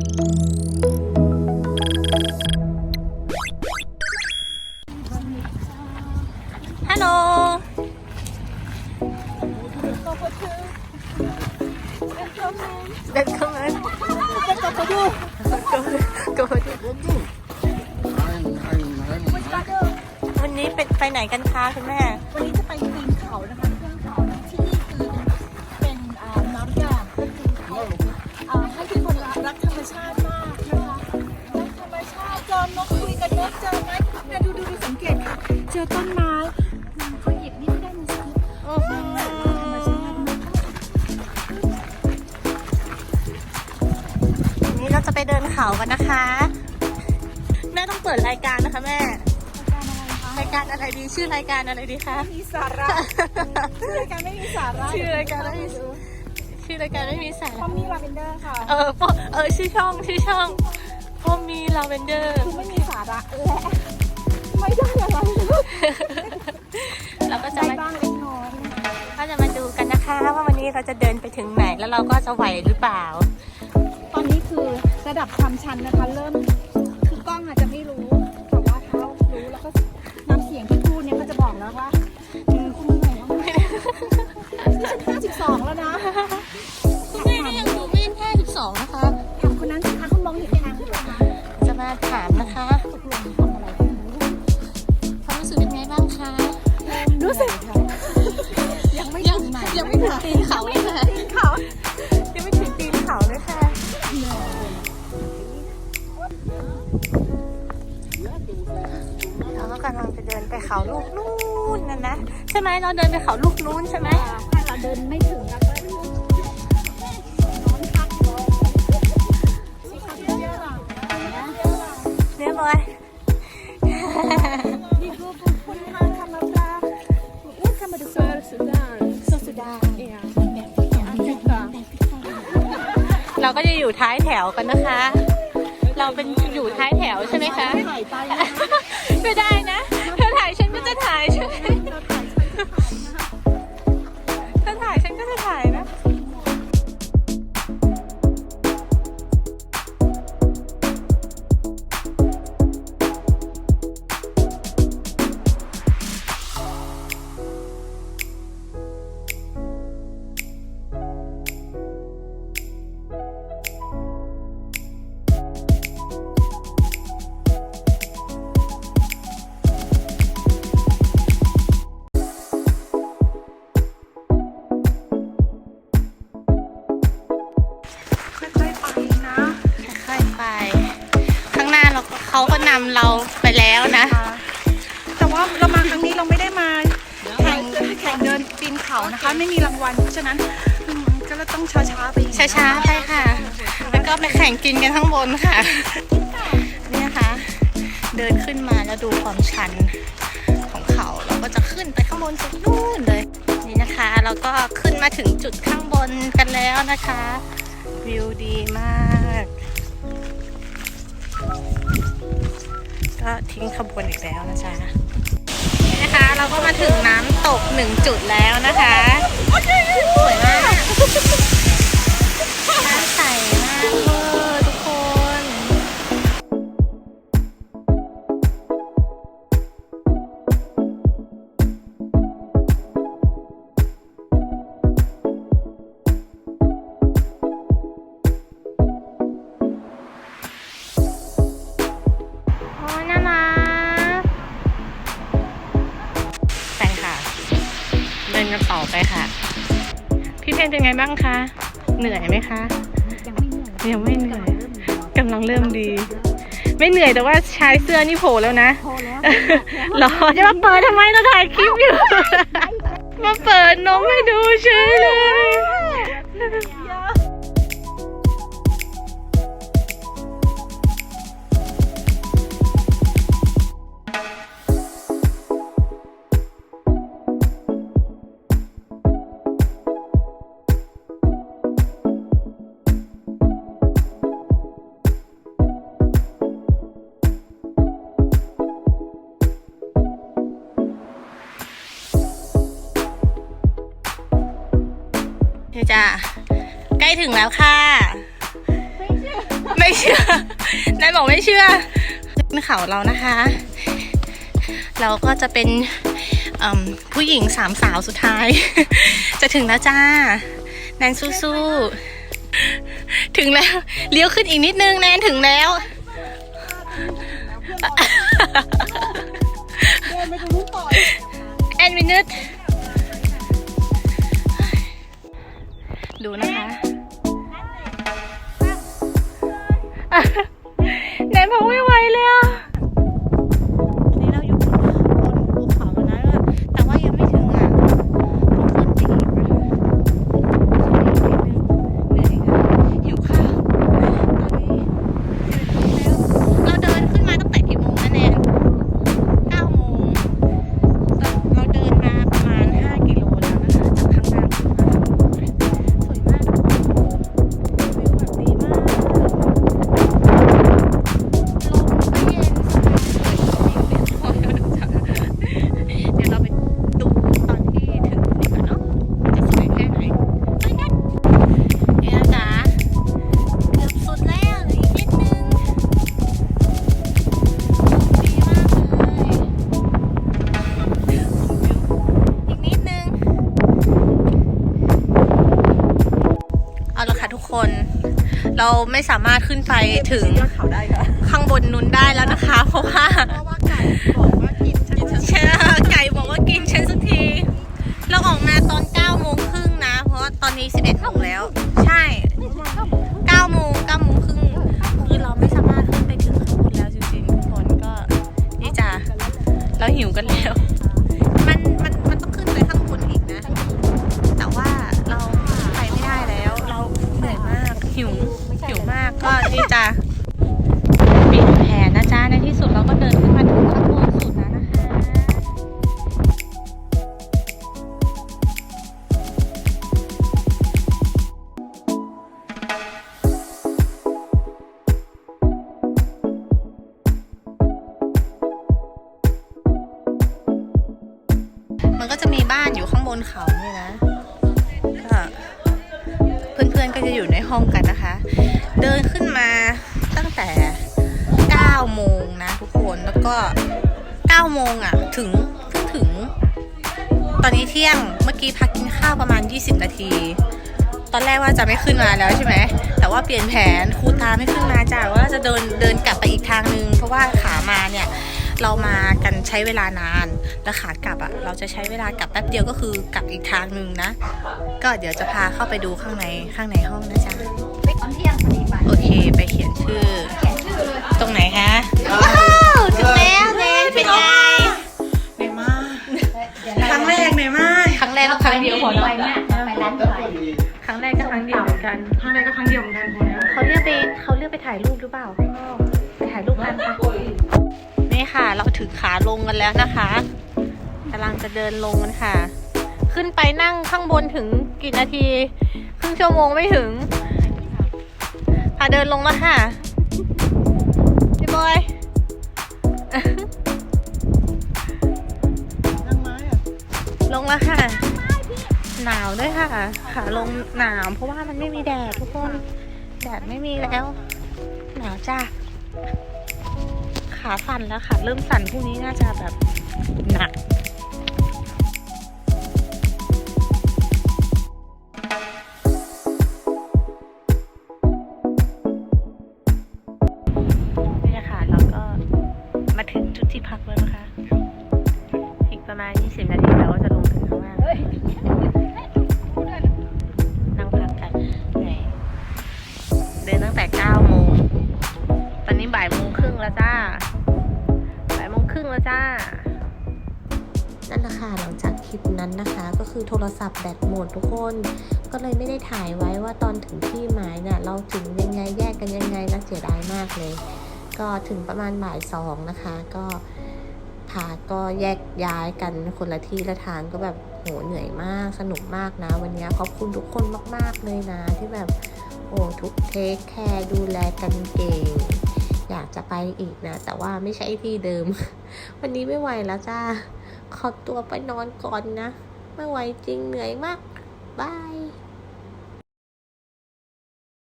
ฮัลโหลเด็กเข้ามาก็ดูก็ดูวันนี้เป็นไปไหนกันคะคุณแม่ วันนี้จะไปปีนเขานะคะ ชาติมากนะคะรักธรรมชาติเจอนกคุยกับนกเจอไม้เนี่ยดูดูดูสังเกตค่ะ เจอต้นไม้อืมเขาหยิบนี่ไม่ได้มันสิธรรมชาติมากวันนี้เราจะไปเดินเขากันนะคะ แม่ต้องเปิดรายการนะคะแม่ รายการอะไรดีชื่อรายการอะไรดีคะ มีสาระ ชื่อรายการไม่มีสาระ ชื่อรายการไม่มี ชื่อรายการไม่มีสาพอระมีลาเวนเดอร์ค่ะ เออพอเออชื่อช่องชื่อช่องพอมีลาเวนเดอร์คือไม่มีสาระและไม่ได้อะไรเลยเราก็จะใจมาบ้างเล็กน้อยก็จะมาดูกันนะคะว่าวันนี้เราจะเดินไปถึงไหนแล้วเราก็จะไหวหรือเปล่า ตอนนี้คือระดับความชันนะคะเริ่ม คือกล้องอาจจะไม่รู้แต่ว่าเท้ารู้แล้วก็น้ำเสียงที่พูดเนี่ยก็จะบอกแล้วว่าอืมคุณเหนื่อยมากนี่ฉันห้าสิบสองแล้วนะ นะ ใช่ไหมเราเดินไปเขาลูกนู้นใช่ไหมถ้าเราเดินไม่ถึงแล้วก็นอนพักเลยสิคะเยอะๆหรอเรียบร้อยนี่คือคุณทางคำรับลาอุ้ยคำมาดูเซอร์สุดาสุดาเนนี้ก็เราก็จะอยู่ท้ายแถวกันนะคะ เราเป็นอยู่ท้ายแถวใช่ไหมคะถ่ายไม่ได้นะ เธอถ่ายฉัน จะถ่ายใช่ไหมเธอถ่ายฉันก็จะถ่าย นำเราไปแล้วนะ แต่ว่าเรามาครั้งนี้เราไม่ได้มาแข่งแข่งเดินปีนเขานะคะ ไม่มีรางวัลเพราะฉะนั้นอืมก็เลยต้องช้าๆไปช้าๆไปค่ะ แล้วก็ไปแข่งกินกันข้างบนค่ะ เนี่ยค่ะ เดินขึ้นมาแล้วดูความชันของเขาเราก็จะขึ้นไปข้างบนสุดนู่นเลย นี่นะคะ เราก็ขึ้นมาถึงจุดข้างบนกันแล้วนะคะ วิวดีมาก ก็ทิ้งขบวนอีกแล้วนะจ๊ะนี่นะคะ เราก็มาถึงน้ำตกหนึ่งจุดแล้วนะคะ สวยมากน้ำใสมาก กันต่อไปค่ะ พี่เพนเป็นไงบ้างคะ เหนื่อยไหมคะยังไม่เหนื่อยยังไม่เหนื่อยกำลังเริ่มดี ไม่เหนื่อยแต่ว่าชายเสื้อนี่โผล่แล้วนะพอแล้วหรอจะมาเปิดทำไมเราถ่ายคลิปอยู่ มาเปิดนมให้ดูเฉยเลย จ้ะใกล้ถึงแล้วค่ะ ไม่เชื่อ นายบอกไม่เชื่อขึ้นเขาเรานะคะ เราก็จะเป็นเอิ่มผู้หญิงสามสาวสุดท้าย จะถึงแล้วจ้า แนนสู้ๆ ถึงแล้ว เลี้ยวขึ้นอีกนิดนึงแนนถึงแล้วเดินไปตรงนู้นต่อแอนมินิท เราไม่สามารถขึ้นไปถึงยอดเขาได้ค่ะข้างบนนู้นได้แล้วนะคะ เพราะว่า เดินขึ้นมาตั้งแต่9โมงนะทุกคนแล้วก็9โมงอะถึงเพิ่งถึง ตอนนี้เที่ยงเมื่อกี้พักกินข้าวประมาณ 20 นาที ตอนแรกว่าจะไม่ขึ้นมาแล้วใช่ไหมแต่ว่าเปลี่ยนแผนครูตาไม่ขึ้นมาจ้ะว่าจะเดินเดินกลับไปอีกทางนึง เพราะว่าขามาเนี่ย เรามากันใช้เวลานานแล้วขากลับอะ่ะ เราจะใช้เวลากลับแป๊บเดียวก็คือกลับอีกทางนึงนะ ก็เดี๋ยวจะพาเข้าไปดูข้างในข้างในห้องนะจ๊ะตอนเที่ยงพอดีไปโอเค ไปเขียนชื่อเขียนชื่อเลยตรงไหนคะว้าวถึงแล้วเนนเป็นไงเนม่าครั้งแรกเนม่าครั้งแรกก็ครั้งเดียวพอไปเนาะแม่ไปร้านไฟครั้งแรกก็ครั้งเดียวเหมือนกันครั้งแรกก็ครั้งเดียวเหมือนกันคนนี้เขาเลือกไปเขาเลือกไปถ่ายรูปหรือเปล่าข้างนอกไปถ่ายรูปกันค่ะนี่ ค่ะ เราถึงขาลงกันแล้วนะคะกำลังจะเดินลงกันค่ะ ขึ้นไปนั่งข้างบนถึงกี่นาที ครึ่งชั่วโมงไม่ถึงพาเดินลงแล้วค่ะพี่บอยนั่งไม้อะลงแล้วค่ะ หนาวด้วยค่ะ ขาลงหนาวเพราะว่ามันไม่มีแดดทุกคน แดดไม่มีแล้ว หนาวจ้า ขาสั่นแล้วค่ะ เริ่มสั่นพรุ่งนี้น่าจะแบบหนัก นั่นแหละค่ะหลังจากคลิปนั้นนะคะ ก็คือโทรศัพท์แบตหมดทุกคน ก็เลยไม่ได้ถ่ายไว้ว่าตอนถึงที่หมายเนี่ยเราถึงยังไงแยกกันยังไงนะเสียดายมากเลย ก็ถึงประมาณบ่ายสองนะคะ ก็พาก็แยกย้ายกันคนละที่ละทางก็แบบโหเหนื่อยมากสนุกมากนะ วันนี้ขอบคุณทุกคนมาก ๆ เลยนะ ที่แบบโอ้ทุกเทคแคร์ดูแลกันเก่งอยากจะไปอีกนะ แต่ว่าไม่ใช่ที่เดิม วันนี้ไม่ไหวแล้วจ้า ขอตัวไปนอนก่อนนะ ไม่ไหวจริงเหนื่อยมาก บาย